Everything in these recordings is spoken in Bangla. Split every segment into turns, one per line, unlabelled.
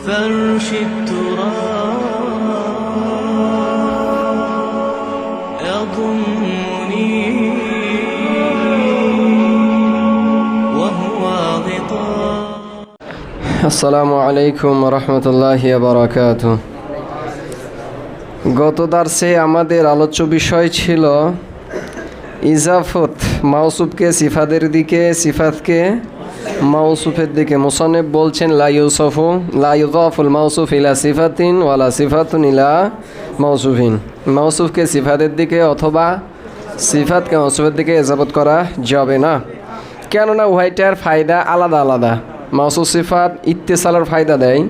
فرش التراب يضمني وهو غطاء
আসসালামু আলাইকুম রহমতুল্লাহ বারাকাত গত দার্সে আমাদের আলোচ্য বিষয় ছিল ইজাফত মাউসুফকে সিফাদের দিকে সিফাতকে মাউসুফের দিকে মুসানেব বলছেন লাইউসফু ইউসফু, লা মাউসুফ ইলা সিফাতিন ওয়ালা সিফাতুন ইলা মাউসুফিন। মাউসুফকে সিফাদের দিকে অথবা সিফাতকে মাউসুফের দিকে ইজাফত করা যাবে না। কেননা উভয়টার ফায়দা আলাদা আলাদা। মাউসুফ সিফাত ইত্তেসালের ফায়দা দেয়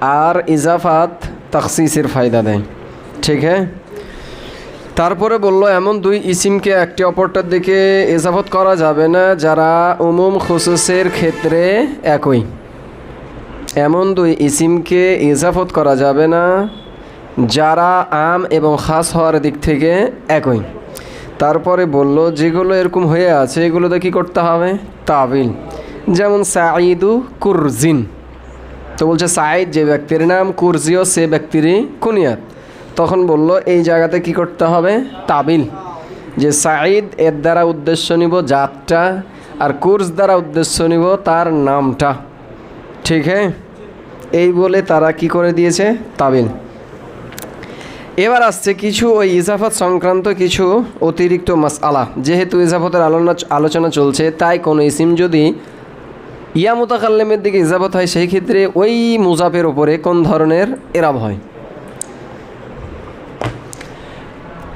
আর ইজাফাত তাকসিসের ফায়দা দেয়। ঠিক হ্যাঁ তারপরে বলল, এমন দুই ইসিমকে একটি অপরটার দিকে ইজাফত করা যাবে না, যারা উমুম খুসুসের ক্ষেত্রে একই। এমন দুই ইসিমকে এজাফত করা যাবে না, যারা আম এবং খাস হওয়ার দিক থেকে একই। তারপরে বলল, যেগুলো এরকম হয়ে আছে, এগুলোতে কী করতে হবে? তাবিল। যেমন সাঈদু কুরজিন। তো বলছে, সাঈদ যে ব্যক্তির নাম কুরজিও সে ব্যক্তিরই কুনিয়াত। তখন বলল, এই জায়গাতে কি করতে হবে? তাবিল। যে সাঈদ এর দ্বারা উদ্দেশ্য নিব জাতটা আর কুরজ দ্বারা উদ্দেশ্য নিব তার নামটা। ঠিক হ্যাঁ এই বলে তারা কি করে দিয়েছে? তাবিল। এবার আসছে কিছু ওই ইজাফত সংক্রান্ত কিছু অতিরিক্ত মাসআলা। যেহেতু ইজাফতের আলোনা আলোচনা চলছে, তাই কোনো ইসিম যদি ইয়া মুতাকাল্লেমের দিকে ইজাফত হয়, সেই ক্ষেত্রে ওই মুজাফের ওপরে কোন ধরনের এরাব হয়?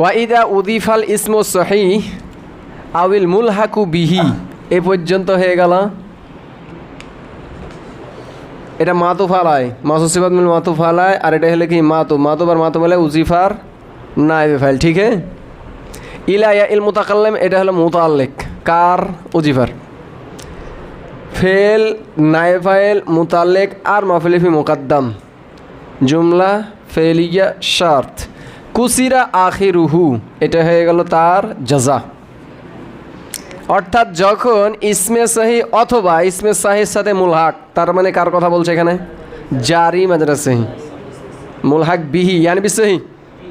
ওয়াইদা উদিফাল ইসমো সহি আউিল মুল হাকু বিহি। এ পর্যন্ত হয়ে গেল। এটা মাতু ফালায় মাসুসিবাদ মিল মাতু ফালায় আর এটা হলে কি মাতু মাতু আর মাতু বলে উজিফার নাইবে ফাইল, ঠিক ইলা ইয়া ইল মুতাকাল্লাম, এটা হলো মুতাল্লিক। কার? উজিফার। ফেল নাইবে ফাইল, মুতাল্লিক আর মাফিলিফি মুকাদ্দাম। জুমলা, ফেলিয়া, শার্ত। কুসিরা আখিরুহু, এটা হয়ে গেল তার জাজা অর্থাৎ যখন ইসমে সাহি অথবা ইসমে সাহির সাথে মুলহাক, তার মানে কার কথা বলছে এখানে? জারি মাদ্রাস সাহি। মুলহাক বিহি, ইয়ানি বিসহি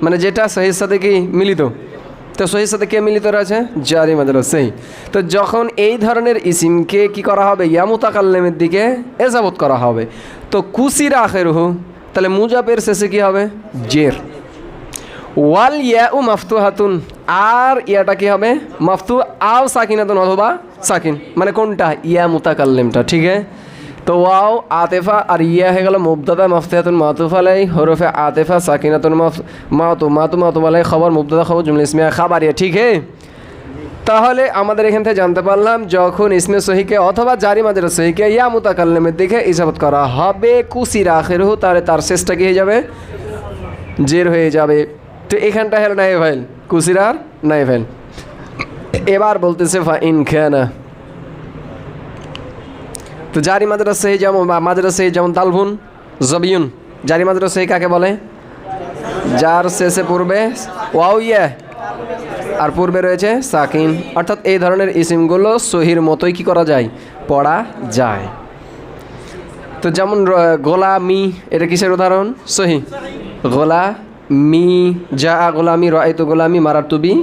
মানে যেটা সহির সাথে কি মিলিত? তো সহির সাথে কে মিলিত রয়েছে? জারি মাদ্রাস সাহি। তো যখন এই ধরনের ইসিমকে কি করা হবে? ইয়ামুতাকাল্লেমের দিকে এজাবত করা হবে। তো কুসির আখেরুহু, তাহলে মুজাবের শেষে কি হবে? জের। ওয়াল ইয়া উ মাফতু হাতুন আর ইয়াটা কি হবে? মাফতু আও সাকিন সাকিনাতুন অথবা সাকিন। মানে কোনটা? ইয়া মুতাকাল্লিমটা, ঠিক আছে? তো ওয়াও, আতেফা আর ইয়া হয়ে গেল মুবদাদা মাফতিহাতুন মাতুফ আলাই হরফে আতেফা সাকিনাতুন মাফ, মাতু মাতু মাতু আলাই খবর মুবদাদা খবর, জুমলা ইসমিয়া খাবারিয়া, ঠিক है তাহলে আমাদের এখান থেকে জানতে পারলাম, যখন ইসমে সহিকে অথবা জারি মাদের সহিকে ইয়া মুতাকাল্লিমের দিকে ইজাবত করা হবে, কুসির আখের তাহলে তার শেষটা কি হয়ে যাবে? জের হয়ে যাবে। তো এখানটা হলো নাই ভাইল কুসিরার নাই ভাইল এবার বলতেছে ফা ইন খানা। তো জারি মাদ্রাসাহি যেমন, বা মাদ্রাসাহি যেমন দালভুন জবিউন জারি মাদ্রাসাহি কাকে বলে? যার শেষে পূর্বে ওয়াও ইয়া, আর পূর্বে রয়েছে সাকিন। অর্থাৎ এই ধরনের ইসিমগুলো সহির মতোই কি করা যায়? পড়া যায়। তো যেমন, র- গোলামি, এটা কিসের উদাহরণ? সহি। গোলা মি যা গোলামি রায় তো গোলামি মারার তুবি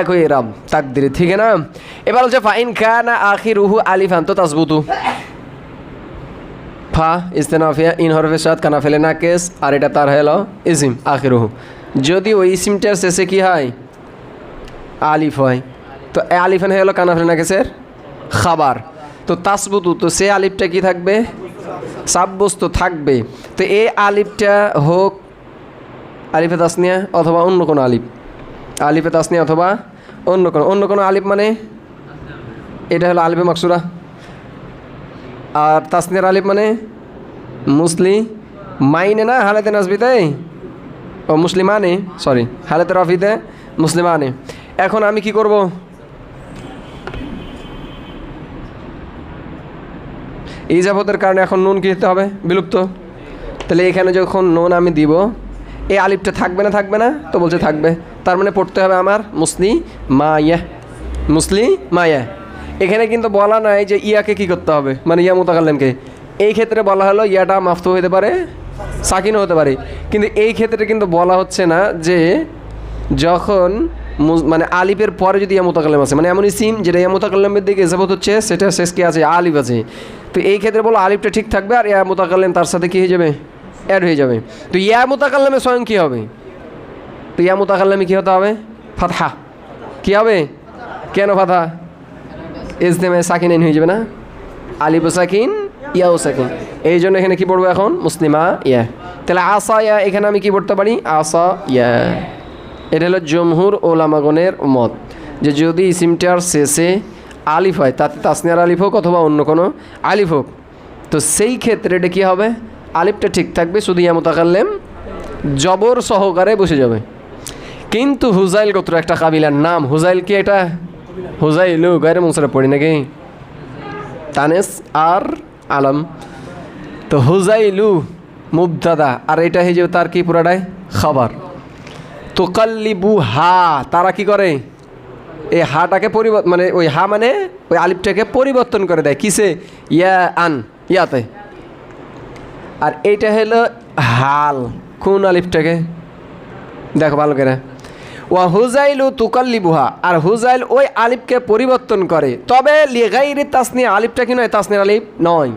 একই রাম, তাকদিরে, ঠিক না? এবার হচ্ছে ফাইন খা না আখির রুহু আলিফান, তো তাসবুতু। ফা, ইস্তেনাফিয়া, ইন হরফে সাদ, কানা ফেলে না, কেস, আর এটা তার হলো ইসিম আখির রুহু যদি ওই ইসিমটার শেষে কি হয়? আলিফ হয়। তো আলিফান গেলো কানা ফেলে না, কেসের? খাবার। তো তাসবুতু, তো সে আলিফটা কি থাকবে? সাব্যস্ত থাকবে। তো এই আলিফটা হোক আলিফে তাসনিয়া অথবা অন্য কোনো আলিফ। আলিফে তাসনিয়া অথবা অন্য কোনো অন্য কোনো আলিফ মানে? এটা হলো আলিফে মাকসুরা। আর তাসনিয়ার আলিফ মানে? মুসলি মাইনে না হালেতে নাসবিতে? ও মুসলিমানে সরি, হালেতে রফিতে মুসলিমানে এখন আমি কি করব? ইজাবতের কারণে এখন নুন কি হবে? বিলুপ্ত। তাহলে এখানে যখন নুন আমি দিব এই আলিফটা থাকবে না থাকবে না? তো বলছে থাকবে। তার মানে পড়তে হবে আমার মুসলি মা ইয়া মুসলি মা ইয়া এখানে কিন্তু বলা নাই যে ইয়াকে কি করতে হবে মানে ইয়া মোতাকাল্লামকে। এই ক্ষেত্রে বলা হলো ইয়াটা মাফতু হতে পারে, সাকিনও হতে পারে। কিন্তু এই ক্ষেত্রে কিন্তু বলা হচ্ছে না যে যখন মানে আলিফের পরে যদি ইয়ামুতাকাল্লাম আছে মানে এমন সিম যেটা ইয়ামুতাকাল্লামের দিকে এজাবত হচ্ছে, সেটা শেষ কি আছে? আলিফ আছে। তো এই ক্ষেত্রে বলো আলিফটা ঠিক থাকবে আর ইয়া মুতাকাল্লাম তার সাথে কি হয়ে যাবে? অ্যাড হয়ে যাবে। তো ইয়া মুতাকাল্লামে স্বয়ং কী হবে? তো ইয়া মুতাকাল্লামে কী হতে হবে? ফাতহা। কী হবে? কেন ফাতহা? ইজতেমে সাকিন হয়ে যাবে না? আলিফ সাকিন, ইয়াও সাকিন। এই জন্য এখানে কী পড়ব এখন? মুসলিমা, ইয়া। তাহলে আসা, ইয়া, এখানে আমি কী পড়তে পারি? আসা, ইয়া। এটা হলো জমহুর ওলামাগনের মত। যে যদি ইসিমটার শেষে আলিফ হয়, তাতে তাসনিয়ার আলিফ হোক অথবা অন্য কোনো আলিফ হোক, তো সেই ক্ষেত্রে এটা কী হবে? আলিফটা ঠিক থাকবে, শুধু ইয়া মোতাকাল্লেম জবর সহকারে বসে যাবে। কিন্তু হুজাইল গোত্র একটা কাবিলার নাম, হুজাইল কি এটা? হুজাইলু গায়ের মুসরা পড়ি নাকি? তানেস আর আলম। তো হুজাইলু মুবদাদা আর এটা হয়ে যাবে তার কি পুরাটাই? খাবার। তোকাল্লিবু হা তারা কি করে? এই হাটাকে পরিবর্তন মানে ওই হা মানে ওই আলিফটাকে পরিবর্তন করে দেয়। কিসে? ইয়া আন, ইয়াতে। আর এইটা হলো হাল কোন আলিফটাকে। দেখো ভালো করে। ওয়া হুজাইলু তুকাল্লিবুহা, আর হুজাইল ওই আলিফকে পরিবর্তন করে। তবে লিগাইরি তাসনি আলিফটা কি নয়? তাসনির আলিফ নয়।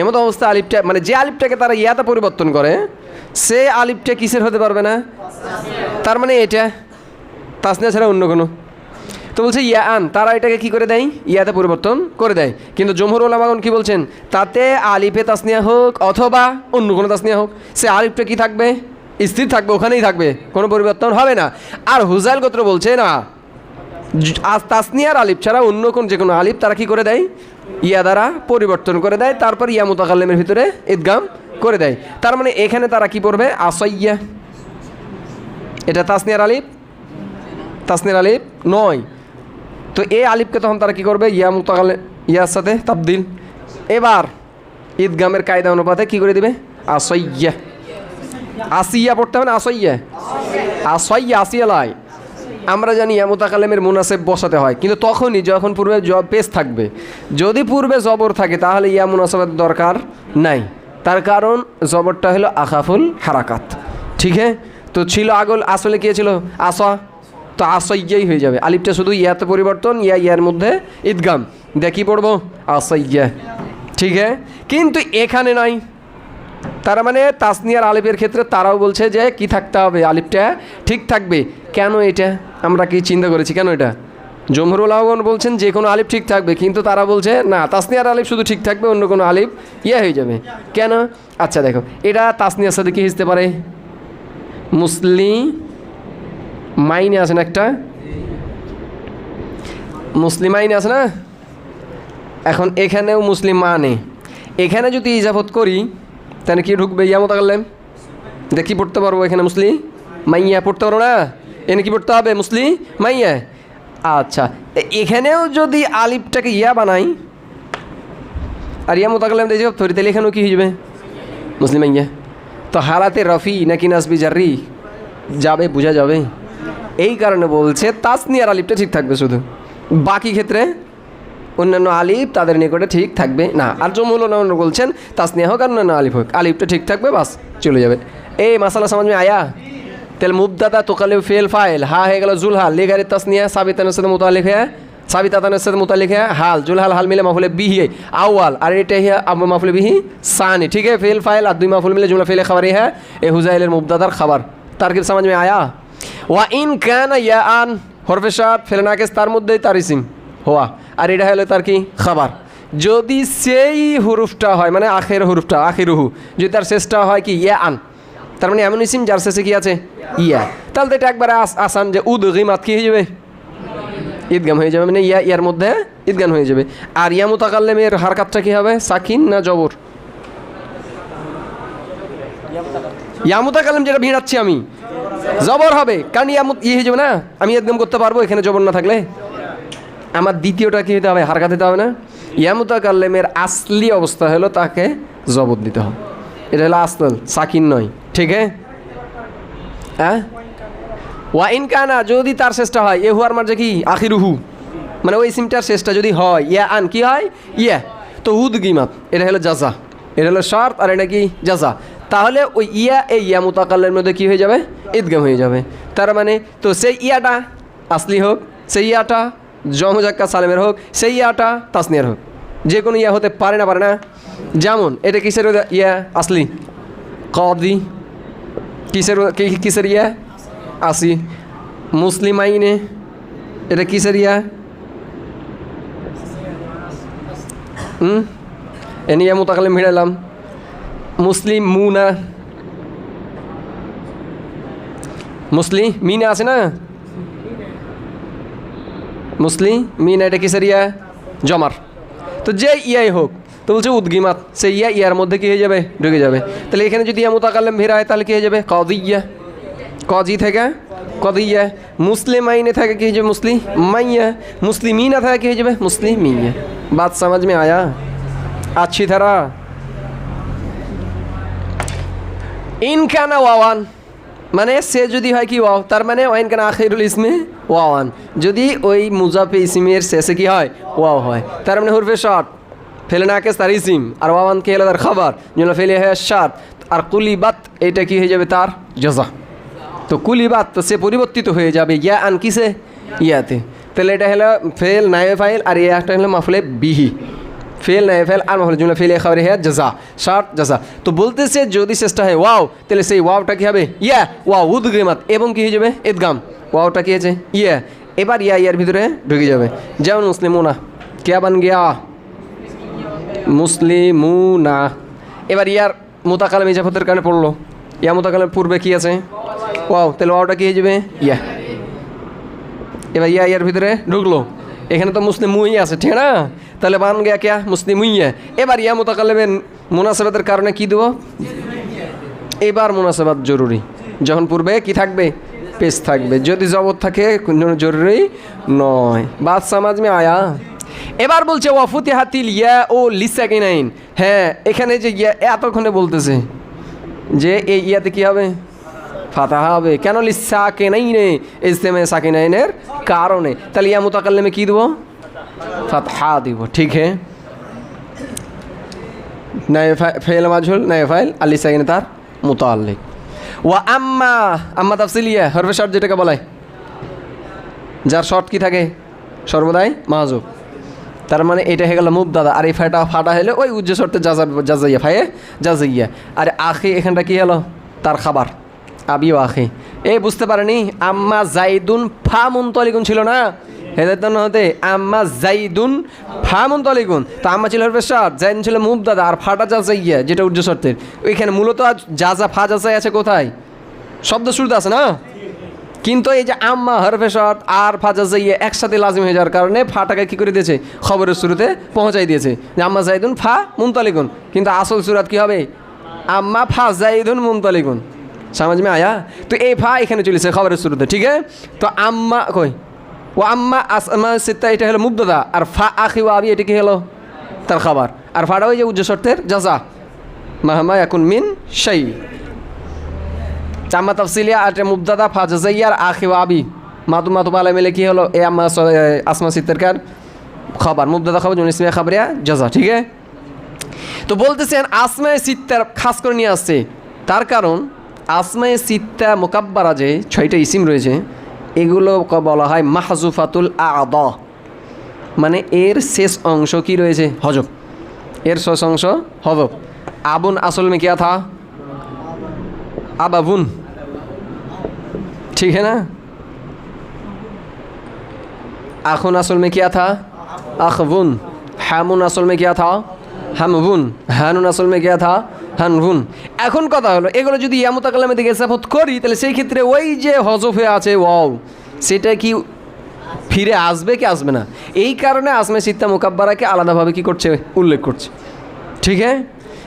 এমতো অবস্থা আলিফটা মানে যে আলিফটাকে তারা ইয়াতে পরিবর্তন করে, সে আলিফটা কিসের হতে পারবে না? তার মানে এটা, তাসনিয়া ছাড়া অন্য কোনো। তো বলছে, ইয়া আন। তারা এটাকে কি করে দেয়? ইয়াতে পরিবর্তন করে দেয়। কিন্তু জমহুর ওলামাগন কি বলছেন? তাতে আলিফে তাসনিয়া হোক অথবা অন্য কোনো তাসনিয়া হোক, সে আলিফটা কি থাকবে? স্থির থাকবে, ওখানেই থাকবে, কোনো পরিবর্তন হবে না। আর হুজাইল গোত্র বলছে, না তাসনিয়ার আলিফ ছাড়া অন্য কোন যে কোনো আলিফ তারা কি করে দেয়? ইয়া দ্বারা পরিবর্তন করে দেয়, তারপর ইয়া মোতাকাল্লেমের ভিতরে ঈদগাম করে দেয়। তার মানে এখানে তারা কি পড়বে? আসইয়া। এটা তাসনিয়ার আলিফ? তাসনিয়ার আলিফ নয়। তো এই আলিফকে তখন তারা কি করবে? ইয়া মোতাকালে ইয়ার সাথে তাবদিল। এবার ঈদগামের কায়দা অনুপাতে কি করে দিবে? আসইয়া। আসিয়া পড়তে হবে না, আসইয়া? আসইয়া আসিয়া লাই। আমরা জানি ইয়ামুতাকালেমের মুনাসেব বসাতে হয়, কিন্তু তখনই যখন পূর্বে জ পেস থাকবে, যদি পূর্বে জবর থাকে, তাহলে ইয়া মুনাসেবের দরকার নাই। তার কারণ জবরটা হলো আখাফুল হারাকাত। ঠিক হ্যাঁ তো ছিল আগল, আসলে কে ছিল? আসা। তো আসইয়াই হয়ে যাবে। আলিফটা শুধু ইয়াতে পরিবর্তন, ইয়া ইয়ার মধ্যে ঈদগাম। দেখি পড়ব? আসইয়া। ঠিক হ্যাঁ কিন্তু এখানে নাই। তার মানে তাসনিয়ার আলিফের ক্ষেত্রে তারাও বলছে যে কি থাকতে হবে আলিফটা? ঠিক থাকবে। কেন এটা? আমরা কি চিন্তা করেছি? কেন এটা? জমহরুল আহ্বান বলছেন যে কোনো আলিফ ঠিক থাকবে। কিন্তু তারা বলছে, না, তাসনিয়ার আলিফ শুধু ঠিক থাকবে, অন্য কোনো আলিফ ইয়ে হয়ে যাবে। কেন? আচ্ছা দেখো। এটা তাসনিয়ার সাথে কি হিসতে পারে? মুসলি মাইনে আছে না একটা? মুসলিম আইনে আছে না? এখন এখানেও মুসলিম মানে। এখানে যদি ইজাফত করি, তাহলে কি ঢুকবে? ইয়া মোতাকাল্লেম দেখি পড়তে পারব এখানে মুসলি? মাইয়া পড়তে পারব না? এনে কি পড়তে হবে? মুসলি? মাইয়া। আচ্ছা এখানেও যদি আলিফটাকে ইয়া বানাই, আর ইয়া মোতাকাল্লেম দিয়ে ধরি তাহলে এখানেও কি হয়ে যাবে? মুসলিম মাইয়া। তো হারাতে রফি নাকি নাসবি জারি যাবে, বোঝা যাবে। এই কারণে বলছে তাসনিয়ার আলিফটা ঠিক থাকবে শুধু। বাকি ক্ষেত্রে অন্যান্য আলিফ তাদের নিকটে ঠিক থাকবে না। আর জমুল বলছেন, তাসনিয়া হোক আর অন্যান্য আলিফ হোক, আলিফটা ঠিক থাকবে, বাস চলে যাবে। এই মাসালা সমাজ মে আয়া। তেল মুবদাদা তোকালে ফেল ফাইল। হা হয়ে গেল জুলহাল লেগারে তাসনিয়া সাবিতানের সাথে মোতালিক হ্যাঁ। সাবিতাতানের সাথে মোতালিক হ্যাঁ। হাল জুলহাল হাল মিলে মাফুলে বিহি আউয়াল। আর এটা হিয়া মাফুলে বিহি সানি। ঠিক আছে, ফেল ফাইল আর দুই মাফুল মিলে জুলা ফেলে খাবারই হ্যাঁ। এ হুজাইলের মুবদাদার খাবার। তার কি সমাজ মে আয়া? ওয়া ইন কানা ইয়া আন, হরফে ফেলে নাকেস তার মধ্যেই তার ইসিম হওয়া আর এটা হলো তার কি? খাবার। যদি সেই হুরুফটা হয় মানে আখের হুরুফটা আখের রুহু যদি তার শেষটা হয় কি? ইয়া আন। তার মানে এমন ইসিম, যার শেষে কি আছে? ইয়া। তাহলে তো এটা একবারে আস- আসান যে উদ গিমাত কি হয়ে যাবে? ঈদগাম হয়ে যাবে মানে ইয়া, ইয়ার মধ্যে ঈদগান হয়ে যাবে। আর ইয়া মুতাকাল্লেমের হারকাতটা কি হবে? সাকিন না জবর? ইয়া মুতাকাল্লেম, যেটা ভিড়াচ্ছি আমি। জবর হবে। কারণ ইয়ামত ইয়ে হয়ে যাবে না? আমি একদম করতে পারব, এখানে জবর না থাকলে। আমার দ্বিতীয়টা কি হতে হবে? হারকাত দিতে হবে না? ইয়ামুতাকাল্লেমের আসলি অবস্থা হলো তাকে জবর দিতে হবে। এটা হলো আসল, সাকিন নয়। ঠিক হ্যাঁ ওয়া যদি তার শেষটা হয় এ হুয়ার মাঝে কি? আখিরুহু। মানে ওই সিমটার শেষটা যদি হয়, ইয়া আন কি হয়? ইয়া। তো উদগিমাত এটা হলো জাজা। এটা হলো শর্ত, আর এটা কি? জাজা। তাহলে ওই ইয়া, এই ইয়া মোতাকালের মধ্যে কি হয়ে যাবে? ঈদগাম হয়ে যাবে। তার মানে তো সেই ইয়াটা আসলি হোক, সেই ইয়াটা জমজাক্কা সালেমের হোক, সেই ইয়াটা তাসনিয়ার হোক। যে কোনো ইয়া হতে পারে না পারে না। যেমন, এটা কিসের ইয়া? আসলি? কদি। কিসের কিসের ইয়া? আসি। মুসলিম আইনে এটা কিসের ইয়া? হুম? এ নিয়ে মোতাকালে ভিড়ালাম মুসলিম মুনা। মুসলিম মিনা আছে না? মুসলিম মিনা, এটা কিসের ইয়া? জমার। তো যে ইয়াই হোক, তো বলছে উদ্গিমাত সে ইয়া, ইয়ার মধ্যে কী হয়ে যাবে? ঢুকে যাবে। তাহলে এখানে যদি মোতাকাল্লাম ভিড় হয়, তাহলে কী হয়ে যাবে? কদিয়া। কজি থেকে কদিয়া। মুসলিম আইনে থাকে কী হয়ে যাবে? মুসলিম মাইয়া। মুসলিমিনা থাকে কী হয়ে যাবে? মুসলিম মিয়া। বাদ সমাজ মে আয়া। আছি ধারা। ইনকানা ওয়াওয়ান। মানে সে যদি হয় কি ওয়াও? তার মানে ওয়াইন কানা আখিরুল ইসমে ওয়াওয়ান। যদি ওই মুজাফে ইসিমের শেষে কি হয়? ওয়াও হয়। তার মানে হুরফে শর্ট ফেলে না কেস তার ইসিম। আর ওয়াওয়ান কে তার খাবার? যেন ফেলে হয় শার্ট আর কুলিবাত, এটা কি হয়ে যাবে তার? জজা। তো কুলিবাত, তো সে পরিবর্তিত হয়ে যাবে। ইয়া আন কিসে? ইয়াতে। তাহলে এটা হলো ফেল, নায়ে ফাইল, আর একটা হলো মাফলে বিহি। ফেল নাই ফেল, আর মাফলে জুমলা ফেল খাবার হ্যাঁ জাজা, শার্ট, জাজা। তো বলতেছে, যদি শেষটা হয়, ওয়াও, তাহলে সেই ওয়াওটা কি হবে? ইয়া, ওয়াও উদ্গেমাত এবং কি হয়ে যাবে? এদগাম। ওয়াওটা কি আছে ইয়া, এবার ইয়া, ইয়ার ভিতরে ঢুকে যাবে। যেমন মুসলিমুনা কে বান গিয়া? মুসলিমুনা। এবার ইয়ার মোতাকালাম ইজাফতের কারণে পড়ল। ইয়া মোতাকালাম পূর্বে কি আছে? ওয়াও, তাহলে ওয়াওটা কি হয়ে যাবে? ইয়া। এবার ইয়া, ইয়ার ভিতরে ঢুকলো। এখানে তো মুসলিম মুই আছে, ঠিক না? তাহলে বান গিয়া কেয়া মুসলিম মুইয়া এবার ইয়া মোতাকালেবেন মুনাসেবাতের কারণে কি দেবো? এবার মুনাসেবাত জরুরি। যখন পূর্বে কি থাকবে? পেশ থাকবে। যদি জবত থাকে, কোনো জরুরি নয়। বাদ সমাজ মে আয়া। এবার বলছে ওয়াফুতি হাতিল ইয়া ও লিসা লিসাকিনাইন। হ্যাঁ এখানে যে ইয়া এতক্ষণে বলতেছে যে এই ইয়াতে কি হবে? ফাতা হবে। কেন লিসা কে নাই নে ইজতেমে সাকিনাইনের কারণে। তাহলে ইয়া মোতাকাল্লেমে কী দেবো? ফাতহা দিব, ঠিক হ্যাঁ নয় ফেল মাজহুল নয় ফাইল, আলি সাকিনে তার মুতাল্লিক। ওয়া আম্মা আম্মা তাফসিলিয়া হরফে শর্ট যেটাকে বলায় যার শর্ট কি থাকে? সর্বদাই মাহাজুব তার মানে এটা হয়ে গেল মুভ দাদা আর এই ফাটা ফাটা হলে ওই উজ্জ্ব শর্তে যাজা যাজাইয়া ফাইয়ে যাজাইয়া আর আখি, এখানটা কি হলো? তার খাবার। আবিও আখি। এই বুঝতে পারেনি? আম্মা জাইদুন ফা মুনতলিগুন ছিল না? হেদের জন্য হতে আম্মা জাইদুন ফা মুনতলিগুন তো আম্মা ছিল হরফে শর্ট জাইদুন ছিল মুভ দাদা আর ফাটা যাজাইয়া যেটা উজ্জ্ব শর্তের। ওইখানে মূলত আজ যাজা ফা যাচাই আছে কোথায়? শব্দ শুরুতে আছে না? কিন্তু এই যে আম্মা হরফে আর ফাজা যাইয়ে একসাথে লাজিম হয়ে যাওয়ার কারণে ফাটাকে কী করে দিয়েছে? খবরের শুরুতে পৌঁছাই দিয়েছে যে আম্মা জাইদুন ফা মুমতালিগুন কিন্তু আসল সুরাত কী হবে? আম্মা ফা জাইদুন মুমতালিগুন সমাজ মে আয়া? তো এই ফা এখানে চলেছে খবরের শুরুতে, ঠিক আছে? তো আম্মা কই? ও আম্মা আসমা সিত্তা, এটা হলো মুগ্ধদা আর ফা আখি ও আবি, এটা কি হলো? তার খাবার। আর ফাটা ওই যে উজ্জ্ব শর্তের জাজা মাহমা এখন মিন সেই চাম্মা তফসিলিয়া আর মুবদাদা ফাজাইয়ার আখি ও আবি। মাতু মাতু পালা মিলে কি হলো? এ আম্মা আসমা সিত্তারকার খবর। মুবদাদা খবর, জুন ইসমিয়া খবরিয়া জাজা ঠিক আছে? তো বলতেছেন আসমায় সিত্তার খাস করে নিয়ে আসছে। তার কারণ আসমায় সিত্তা মোকাব্বারা যে, ছয়টা ইসিম রয়েছে এগুলো ক- বলা হয় মাহজুফাতুল আদ মানে এর শেষ অংশ কি রয়েছে হজব এর শেষ অংশ হজব আবুন আসল মে কিয়া থা আবাবুন ठीक है ना आखुन असल में क्या था अखबुन हामुन असल में क्या था হামবুন হানুন আসল মে কেয়া থা হানবুন এখন কথা হলো, এগুলো যদি ইয়ামুতাকালামে দিকে এসাফত করি, তাহলে সেই ক্ষেত্রে ওই যে হজফে আছে, ওয়াও, সেটা কি ফিরে আসবে কি আসবে না? এই কারণে আসমে সিত্তা মোকাব্বারাকে আলাদাভাবে কি করছে? উল্লেখ করছে। ঠিক হ্যাঁ?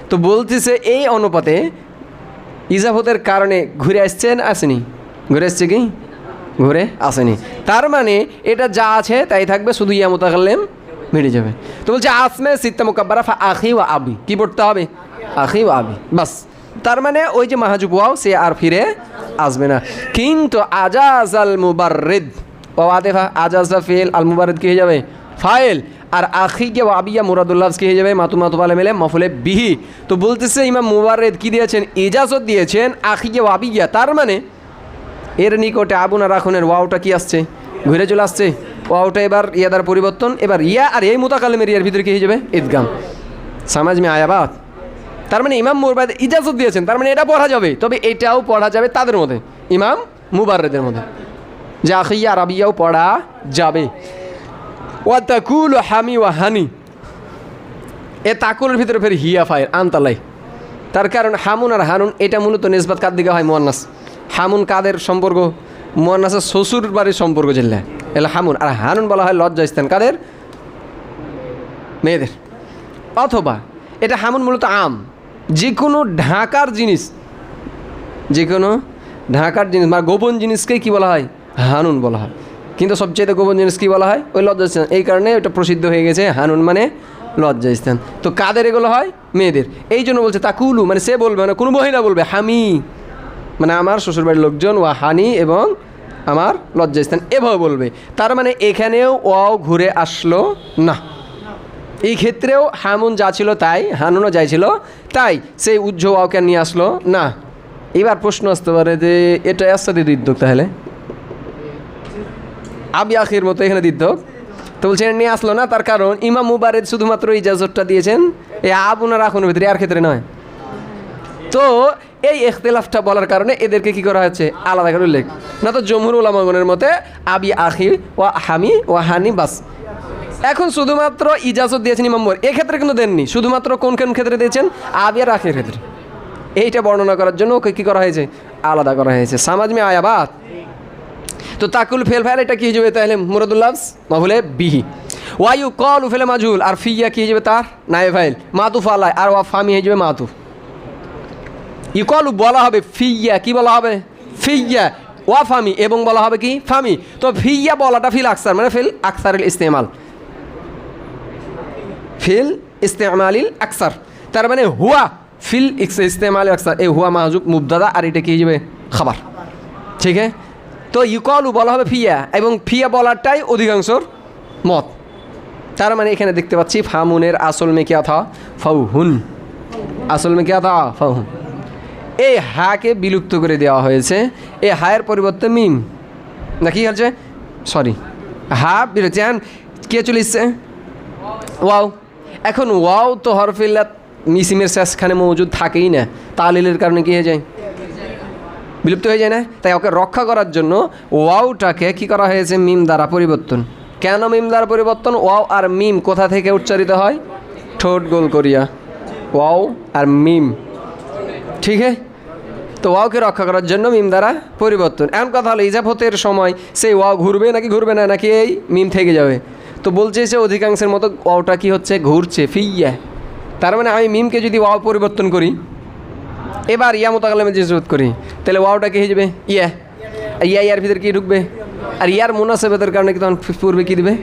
তো বলতেছে এই অনুপাতে ইজাফতের কারণে ঘুরে আসছেন, আসেনি। ঘুরে আসছে কি? ঘুরে আসেনি। তার মানে এটা যা আছে তাই থাকবে, শুধু ইয়া মোতাকাল্লেম যাবে। তো বলছে আসমে সিত্তা মোকাব্বারা ফা আখি ও আবি, কি পড়তে হবে? আখি ও আবি। বাস তার মানে ওই যে মাহাজুব ওয়াও, সে আর ফিরে আসবে না। কিন্তু আজাজ আল মুবাররিদ ও আদেফা আজাজা ফেল আল মুবাররিদ কি হয়ে যাবে? ফাইল। আর আখিকে আবিয়া মুরাদুল্লাহ কি হয়ে যাবে? মাতু মাতু পালে মেলে মফলে বিহি। তো বলতেছে ইমাম মুবারেদ কি দিয়েছেন? ইজাজত দিয়েছেন আখিকে আবিয়া। তার মানে এর নিকটে আবুনা রাখনের ওয়াওটা কি আসছে? ঘুরে চলে আসছে। ওয়াওটা এবার ইয়াদার পরিবর্তন। এবার ইয়া আর এই মোতাকালেমের ইয়ার ভিতরে কি হয়ে যাবে? ঈদগাম। সমাজ মে আয়াবাদ তার মানে ইমাম মুরবাদ ইজাজত দিয়েছেন, তার মানে এটা পড়া যাবে। তবে এটাও পড়া যাবে তাদের মধ্যে, ইমাম মুবারদের মধ্যে। আখিয়া আরবিয়াও পড়া যাবে। ওয়া তাকুল হামি ওয়া হানি। এ তাকুলের ভিতরে ফের হিয়া ফায়ের আনতালাই। তার কারণ হামুন আর হানুন, এটা মূলত নিসবাত কার দিকে হয়? মোয়ান্নাস। হামুন কাদের সম্পর্ক? মোয়ান্নাসের শ্বশুর বাড়ির সম্পর্ক জেলে এলে হামুন, আর হানুন বলা হয় লজ্জা স্থান কাদের? মেয়েদের। অথবা, এটা হামুন মূলত আম। যে কোনো ঢাকার জিনিস যে কোনো ঢাকার জিনিস বা গোপন জিনিসকেই কী বলা হয়? হানুন বলা হয়। কিন্তু সবচেয়ে গোপন জিনিস কী বলা হয়? ওই লজ্জাস্থান এই কারণে ওটা প্রসিদ্ধ হয়ে গেছে হানুন মানে লজ্জাস্থান তো কাদের এগুলো হয়? মেয়েদের। এই জন্য বলছে, তাকুলু মানে সে বলবে না কোনো মহিলা বলবে, হামি। মানে আমার শ্বশুরবাড়ির লোকজন, ওয়া হানি এবং আমার লজ্জাস্থান এভাবে বলবে। তার মানে এখানেও ওয়াও ঘুরে আসলো না। এই ক্ষেত্রেও হামুন যা ছিল তাই, হানুনও যাই ছিল তাই সেই উজ্জ্ব ওয়াওকে নিয়ে আসলো। না, এবার প্রশ্ন আসতে পারে যে এটা এর সাথে দিদ্যক তাহলে? আবি আখির মতো এখানে দিদ্যক তো বলছেন নিয়ে আসলো না, তার কারণ ইমাম মুবারেদ শুধুমাত্র ইজাজতটা দিয়েছেন এই আবুনার আখুনের ভিতরে আর ক্ষেত্রে নয়। তো এই ইখতিলাফটা বলার কারণে এদেরকে কি করা হচ্ছে আলাদা করে উল্লেখ। না তো জমহুর উলামাগণের মতে আবি আখি ও হামি ও হানি বাস এখন শুধুমাত্র ইজাজত দিয়েছেন ইমাম মুবারক এক্ষেত্রে কিন্তু দেননি। শুধুমাত্র কোন কোন ক্ষেত্রে দিয়েছেন? আবি আর আখির ক্ষেত্রে। এইটা বর্ণনা করার জন্য ওকে কী করা হয়েছে? আলাদা করা হয়েছে। সামাজ মে আয়াবাত তো তাকুল ফেল ফেল এটা কি যাবে তাহলে? মুরাদুল্লাহ মাহুলে বিহি। YU call উফেলে মাজুল। আর ফিয়া কি যাবে তার? নাই ফাইল। মাতুফ আলাই আর ওয়া ফামি হয়ে যাবে মাতুফ। ইকলু বলা হবে ফিয়া। কি বলা হবে? ফিয়া। ওয়া ফামি। এবং বলা হবে কি? ফামি। তো ফিয়া বলাটা ফিল আকসার। মানে ফিল আকসারের ইস্তেমাল। ফিল ইস্তেমালিল আকসার। তার মানে হুয়া ফিল ইস্তেমাল আকসার। এই হুয়া মাহজুক মুবদাদা আর এটা কি যাবে খাবার। ঠিক আছে? তো ইকলু বলা হবে ফিয়া এবং ফিয়া বলারটাই অধিকাংশর মত। তার মানে এখানে দেখতে পাচ্ছি ফামুনের আসল মে কিয়া থা? ফাউহুন। আসল মে কিয়া থা? ফাউহুন। এই হাকে বিলুপ্ত করে দেওয়া হয়েছে। এই হায়ের পরিবর্তে মিম। না কি হচ্ছে সরি। হা বিরতি কে চলে এসছে? ওয়াও। এখন ওয়াও তো হরফিল্লা মিসিমের শেষখানে মজুদ থাকেই না, তালিলের কারণে কি হয়ে যায়? বিলুপ্ত হয়ে যায় না? তাই ওকে রক্ষা করার জন্য ওয়াওটাকে কি করা হয়েছে? মিম দ্বারা পরিবর্তন। কেন মিম দ্বারা পরিবর্তন? ওয়াও আর মিম কোথা থেকে উচ্চারিত হয়? ঠোঁট গোল করিয়া। ওয়াও আর মিম। ঠিক তো ওয়াওকে রক্ষা করার জন্য মিম দ্বারা পরিবর্তন। এমন কথা হলো, ইজাফতের সময় সেই ওয়াও ঘুরবে নাকি ঘুরবে না? নাকি এই মিম থেকে যাবে? তো বলছে সে অধিকাংশের মতো ওয়াওটা কি হচ্ছে? ঘুরছে ফিয়া তার মানে আমি মিমকে যদি ওয়াও পরিবর্তন করি, এবার ইয়া মোতাকালামে জরুরত করি, তাহলে ওয়াওটা কি হয়ে যাবে? ইয়া। ইয়া ইয়ার ভিতরে কি ঢুকবে? আর ইয়ার মুনাসেবতের কারণে কি তখন পূর্বে কি দিবে?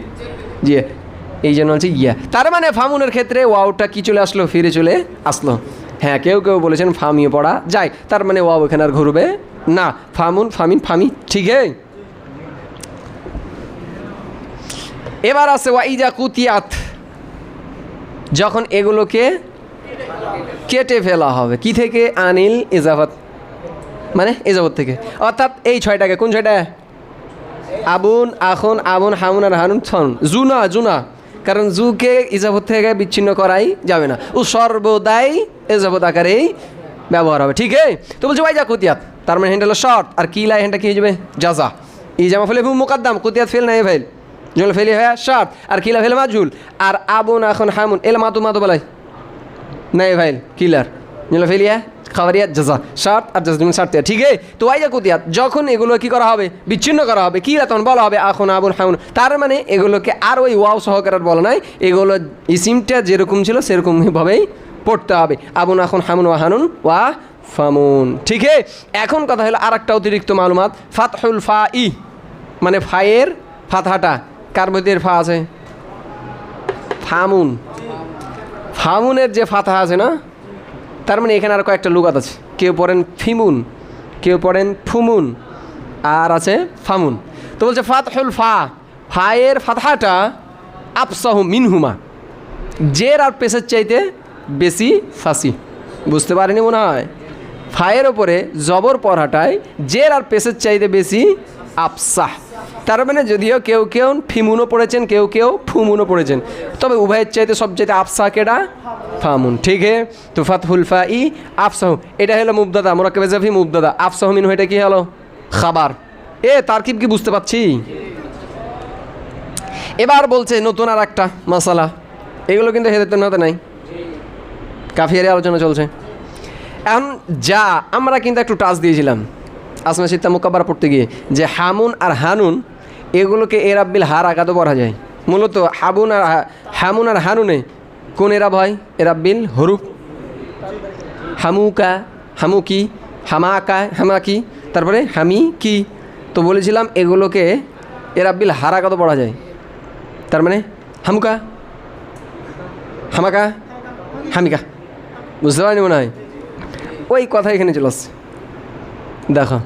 জি এই জন্য হচ্ছে ইয়া। তার মানে ফামুনের ক্ষেত্রে ওয়াওটা কি চলে আসলো? ফিরে চলে আসলো। হ্যাঁ কেউ কেউ বলেছেন ফামিও পড়া যায়। তার মানে ওয়াও এখানে আর ঘুরবে না। ফামুন, ফামিন, ফামি ঠিক আছে এবার আছে ওয়াইজা কুতিয়াত, যখন এগুলোকে কেটে ফেলা হবে। কি থেকে? আনিল ইজাফত মানে ইজাফত থেকে। অর্থাৎ এই ছয়টাকে, কোন ছয়টা? আবুন, আখন আবুন হামুন আর হানুন ছন জুনা জুনা। কারণ জুকে ইজাফত থেকে বিচ্ছিন্ন করাই যাবে না। ও সর্বদাই ইজাফত আকারেই ব্যবহার হবে। ঠিক তো বলছে ওয়াইজা কুতিয়াত, তার মানে হ্যান্ডেল শর্ট আর কি লাই হ্যান্ডটা কি হয়ে যাবে? জাজা। ইজামা ফেলে মোকাদ্দাম। কুতিয়াত ফেল নাই ফেল জল ফেলি হ্যাঁ শর্ট আর কিলা ফেলে মাজুল আর আবুন এখন হামুন। এলে মাতু মাতু বলাই। নাই ভাই, কিলার। নিলো ফেলিয়া খাবারিয়া জাজা। শার্ট আর জাজমিন শার্ট ঠিক আছে তো আইজা কুতিয়াত যখন এগুলো কি করা হবে? বিচ্ছিন্ন করা হবে। কি তখন বলা হবে এখন আবুল হাউন তার মানে এগুলোকে আর ওই ওয়াও সহকারে বলা নাই। এগুলো ইসিমটা যেরকম ছিল সেরকমভাবেই পড়তে হবে। আবুন এখন হামুন ওয়া হানুন ওয়া ফামুন। ঠিক এখন কথা হলো আর একটা অতিরিক্ত মালুমাত। ফাতহুল ফা ই মানে ফায়ের ফাতহাটা। কার মধ্যে ফা আছে? ফামুন। ফামুনের যে ফাতা আছে না, তার মানে এখানে আর কয়েকটা লুগাত আছে। কেউ পড়েন ফিমুন, কেউ পড়েন ফুমুন, আর আছে ফামুন। তো বলছে, ফাতহুল ফা, ফায়ের ফাতহাটা আফসাহু মিনহুমা। জের আর পেশের চাইতে বেশি ফাঁসি। বুঝতে পারেনি মনে হয়? ফায়ের ওপরে জবর পড়াটায় জের আর পেশের চাইতে বেশি আফসাহ। তার মানে যদিও কেউ কেউ ফিমুনও পড়েছেন, কেউ কেউ ফুমুনও পড়েছেন। তবে উভয়ের চাইতে সবচাইতে আফসা কেডা? ফামুন। ঠিক হে? তো ফাতহুল ই আফসাহ। এটা হলো মুবদাদা মোরাক্কাব জাফি মুবদাদা আফসাহ মিনহু এটা কি হলো? খাবার। এ, তারকিব কি বুঝতে পারছি? এবার বলছে নতুন আর একটা মশালা এগুলো কিন্তু হেদায়তের নতে নাই। কাফিয়ারি আলোচনা চলছে। এখন যা, আমরা কিন্তু একটু টাচ দিয়েছিলাম। আসমা সিত্তা মোকাবার পড়তে গিয়ে যে হামুন আর হানুন, এগুলোকে এরাব্বিল হার আগাদও পড়া যায়। মূলত হাবুন আর হামুন আর হানুনে কোন এরাব হয়? এরাব্বিল হরুপ হামুকা, হামুকি, হামাকা, হামাকি, তারপরে হামি কি তো বলেছিলাম এগুলোকে এরাব্বিল হার আগাদও পড়া যায়। তার মানে হামুকা, হামাকা, হামিকা। বুঝতে পারিনি মনে হয়। ওই কথা এখানে চলে আসছে। দেখো।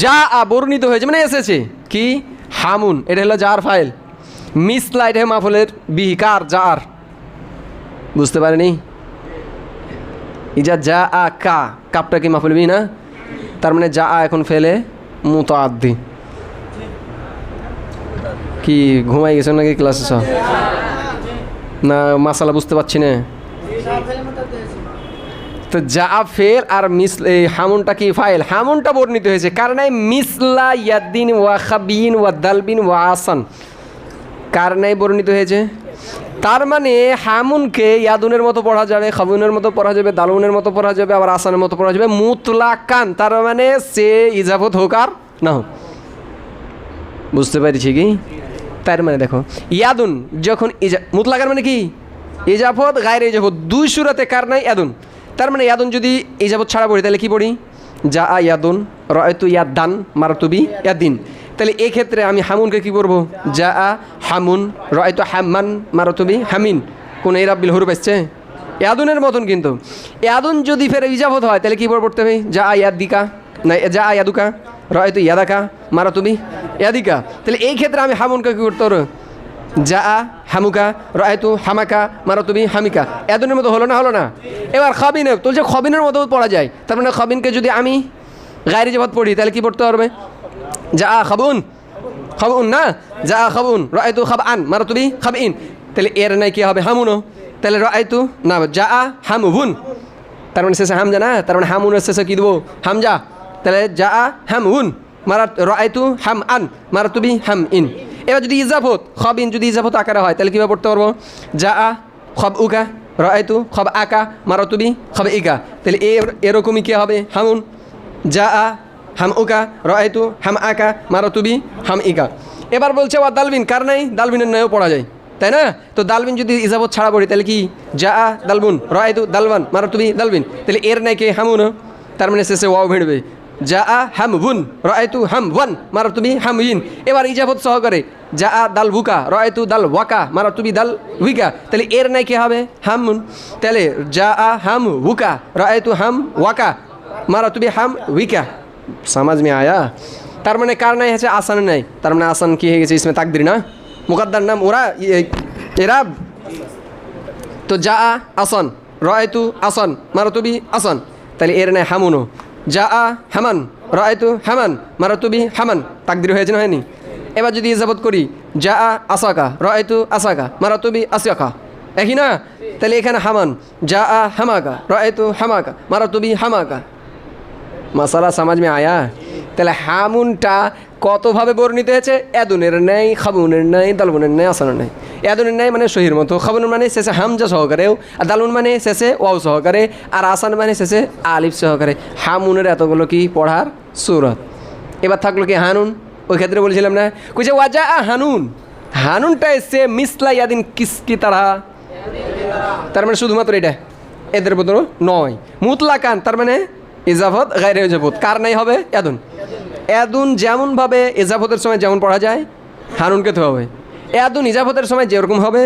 যা আ বর্ণিত হয়েছে মানে এসেছে। কি? হামুন, এটা হলো যার ফাইল। মিসলা, এটা মাফলের বিহিকার যার। বুঝতে পারেনি? ইজা যা আ কা, কাপটা কি মাফুল বি না? তার মানে যা আ এখন ফেলে মুতো আদি কি, ঘুমাই গেছে নাকি ক্লাসে? সব না, মাসালা বুঝতে পারছি না। তো যা ফেল আর মিস এই হামুনটা কি ফাইল? হামুনটা বর্ণিত হয়েছে। কারণ এই মিসলা ইয়াদ্দিন ওয়া খাবিন ওয়া দালবিন ওয়া আসান। কারণেই বর্ণিত হয়েছে? তার মানে হামুনকে ইয়াদুনের মতো পড়া যাবে, খাবুনের মতো পড়া যাবে, দালুনের মতো পড়া যাবে, আবার আসানের মতো পড়া যাবে। মুতলাকান, তার মানে সে ইজাফত হোক আর না হোক। বুঝতে পেরেছি কি? তার মানে দেখো, ইয়াদুন যখন ইজা মুতলাকার মানে কি? ইজাফত, গায়ের ইজাফত। দুই সুরাতে কার নাই? ইয়াদুন। তার মানে ইয়াদুন যদি ইজাফত ছাড়া পড়ি, তাহলে কি পড়ি? যা আ ইয়াদুন রয়তু ইয়াদ্দান মারাতুবি ইয়াদ্দিন তাহলে এই ক্ষেত্রে আমি হামুনকে কি করব যা আ হামুন রয়তু হাম্মান মারাতুবি হামিন। কোন এই রাব্বিল হরু পাইছে ইয়াদুনের মতন কিন্তু। ইয়াদুন যদি ফের ইজাফত হয়, তাহলে কি পড়তে হবে? যা আ ইয়াদ্দিকা না, যা আ ইয়াদুকা রয়তু ইয়াদাকা মারাতুবি ইয়াদিকা। তাহলে এই ক্ষেত্রে আমি হামুনকে কি করতে পারব যা আ হামুকা রায়তু হামাকা মারাতুবি হামিকা। এদনের মতো হলো না হলো না? এবার খবিনে, তুলছে খবিনের মতো পড়া যায়। তার মানে খবিনকে যদি আমি গায়ের জবাত পড়ি, তাহলে কি পড়তে পারবে? যা আ খাবুন। খাবুন না? যা আ খাবুন। রায়তু খাব আন মারাতুবি খাব ইন তাহলে এর নাই কি হবে? হামুনো তাহলে রায়তু না যা আ হামুবুন তার মানে শেষে হামজা না? তার মানে হামুনের শেষে কি দেবো? হামজা। তাহলে যা আ হামুন মারা রায়তু হাম আন মারাতুবি হাম ইন এবার যদি ইজাফত খব ইন যদি ইজাফত আকারে হয়, তাহলে কীভাবে পড়তে পারব? যা আ খব উকা রায়তু খব আকা মারাতুবি খব ইকা। তাহলে এ, এরকমই কী হবে? হামুন। যা আ হাম উকা রায়তু হাম আকা মারাতুবি হাম ইকা। এবার বলছে, ওয়া দালবিন, কার নাই? দালবিনের নয়ও পড়া যায়। তাই না? তো দালবিন যদি ইজাবত ছাড়া পড়ি, তাহলে কি? যা আ দালবুন রায়তু দালবান মারাতুবি দালবিন। তাহলে এর নাই কে? হামুন। তার মানে শেষে ওয়াও ভিড়বে। যা আ হাম বুন রায়তু হাম ওয়ান মারাতুবি হাম ইন এবার ইজাবত সহকারে যা আ দাল বুকা রায়তু দাল ওয়াকা মারাতুবি দাল উইকা। তাহলে এর নাই কে হবে? হামুন তাহলে যা আ হাম উকা রায়তু হাম ওয়াকা মারাতুবি হাম উইকা সমাজ মে আয়া। তার মানে কার নাই আছে আসান নাই? তার মানে আসান কি হয়ে গেছে? ইসমে তাকদির না? মুকাদ্দার নাম ওরা এরা তো যা আ আসন রয়তু আসন মারতুবি আসন। তাহলে এর নাই হামুনো যা আ হামান রয়তু হামান মারতুবি হামান। তাকদির হয়েছে না হয়নি? এবার যদি ইজাবত করি যা আ আসাকা রয়তু আসাকা মারতুবি আসিয়াকা। একই না? তাহলে এখানে হামান যা আ হামাকা রয়তু হামাকা মারতুবি হামাকা। মাসালা, সমাজ মে আয়া? তাহলে হামুনটা কতভাবে বর্ণিত হয়েছে? এদুনের নেই খাবুনের নেই দালবুনের নেই আসানের নেই এদুনের নেই মানে শহীর মতো, খাবুনের মানে শেষে হামজা সহকারেও, আর দালুন মানে শেষে ওয়াও সহকারে, আর আসান মানে শেষে আলিফ সহকারে। হামুনের এতগুলো কি পড়ার সুরত? এবার থাকল কি হানুন? ওই ক্ষেত্রে বলছিলাম না? কুছে ওয়াজা হানুন। হানুনটা এসছে মিসলা ইয়াদিন কিসকি তারা? তার মানে শুধুমাত্র এটা? এদের বদল নয়। মুতলাকান, তার মানে ইজাফত গাইরে ইজাফত কার নাই হবে? এদুন। এদুন যেমনভাবে এজাফতের সময় যেমন পড়া যায়, হারুনকে তো হবে। এদুন ইজাফতের সময় যেরকম হবে,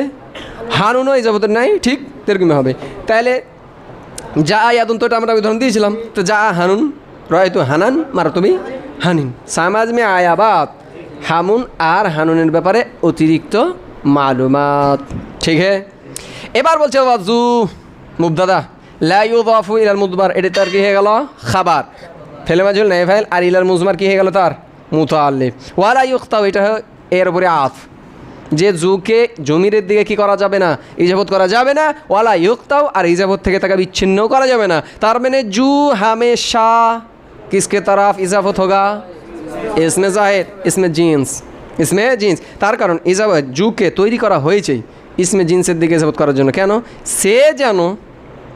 হারুনও ইজাফতের নাই, ঠিক তেরকমই হবে। তাহলে যা এদুন তো এটা আমরা উদাহরণ দিয়েছিলাম, তো যা হানুন রয়তো হানান মারো তুমি হানিন সামাজমে আয়াবাত হামুন আর হানুনের ব্যাপারে অতিরিক্ত মালুমাত। ঠিক হে? এবার বলছে ওয়াজু মুবদাদা লাইউ বাফু ইরাল মুদবার এটা তার কি হয়ে গেল? খাবার। ফেলে মাজুল নাই ফাইল আর ইলার মুজমার কী হয়ে গেল তার? মুতাআল্লিফ। ওয়ালা ইউখতাউ, এটা এর উপরে আফ। যে জুকে জমিরের দিকে কি করা যাবে না, ইজাবত করা যাবে না, ওয়ালা ইউক্তাও আর ইজাবত থেকে তাকে বিচ্ছিন্ন করা যাবে না। তার মানে জু হামেশা কিসকে তরফ ইজাবত হোগা? ইসমে জাহেদ ইসমে জিন্স ইসমে জিন্স। তার কারণ ইজাবত জুকে তৈরি করা হয়েছে ইসমে জিন্সের দিকে ইজাবত করার জন্য। কেন? সে যেন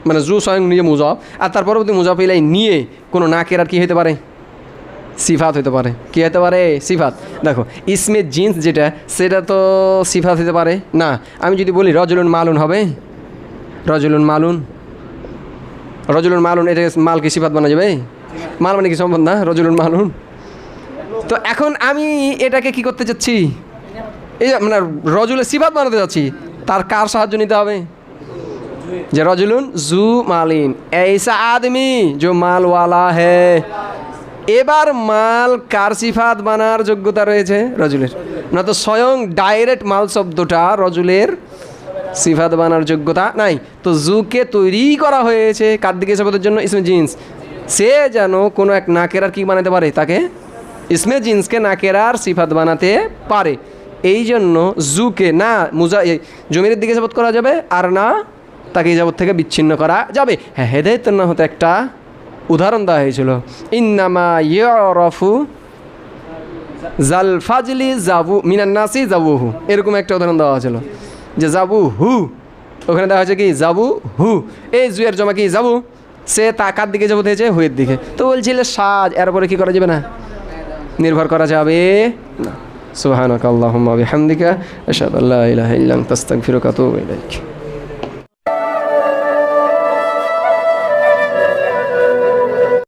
মানে জু স্বয়ং নিজে মুজাব আর তার পরবর্তী মুজাব ইলাই নিয়ে কোনো নাকের আর কী হতে পারে? সিফাত হতে পারে। কি হতে পারে? সিফাত। দেখো, ইসমে জিন্স যেটা, সেটা তো সিফাত হতে পারে? না। আমি যদি বলি রজলুন মালুন হবে? রজলুন মালুন? রজলুন মালুন, এটা মালকে সিফাত বানা যাবে? মাল মানে কি সম্বন্ধ না? রজলুন মালুন? তো এখন আমি এটাকে কি করতে চাচ্ছি? এই মানে রজুলের সিফাত বানাতে যাচ্ছি তার কার সাহায্য নিতে হবে? যে রজুলুন জু মালিন এইসা আদমি জো মালওয়ালা হে। এবার মাল কার সিফাত বানার যোগ্যতা রয়েছে? রজুলের। না তো স্বয়ং ডাইরেক্ট মাল শব্দটা রজুলের সিফাত বানার যোগ্যতা নাই। তো জুকে তৈরি করা হয়েছে কার দিকে শব্দের জন্য? ইসমে জিন্স। সে যেন কোনো এক নাকের আর কি বানাতে পারে? তাকে ইসমে জিন্সকে নাকেরার সিফাত বানাতে পারে। এই জন্য জুকে না মুজা জমির দিকে শপথ করা যাবে আর না তাকে ইজাবত থেকে বিচ্ছিন্ন করা যাবে। হ্যাঁ হেদায়ত না হতে একটা উদাহরণ দেওয়া হয়েছিল। ইন্নামা ইয়রফু জাল ফাজলি জাবু মিনান্নাসি জাবু হু এরকম একটা উদাহরণ দেওয়া হয়েছিল। যে জাবু হু, ওখানে দেওয়া হয়েছে কি? জাবু হু। এই জুয়ের জমা কি? জাবু সে তাকার দিকে যাব হয়েছে হুয়ের দিকে। তো বলছিলে, সাজ, এরপরে কি করা যাবে না? নির্ভর করা যাবে না। সুবহানাক আল্লাহুম্মা বিহামদিকা, আশহাদু আল্লা ইলাহা ইল্লা আনতা, আস্তাগফিরুকা ওয়া ইলাইক।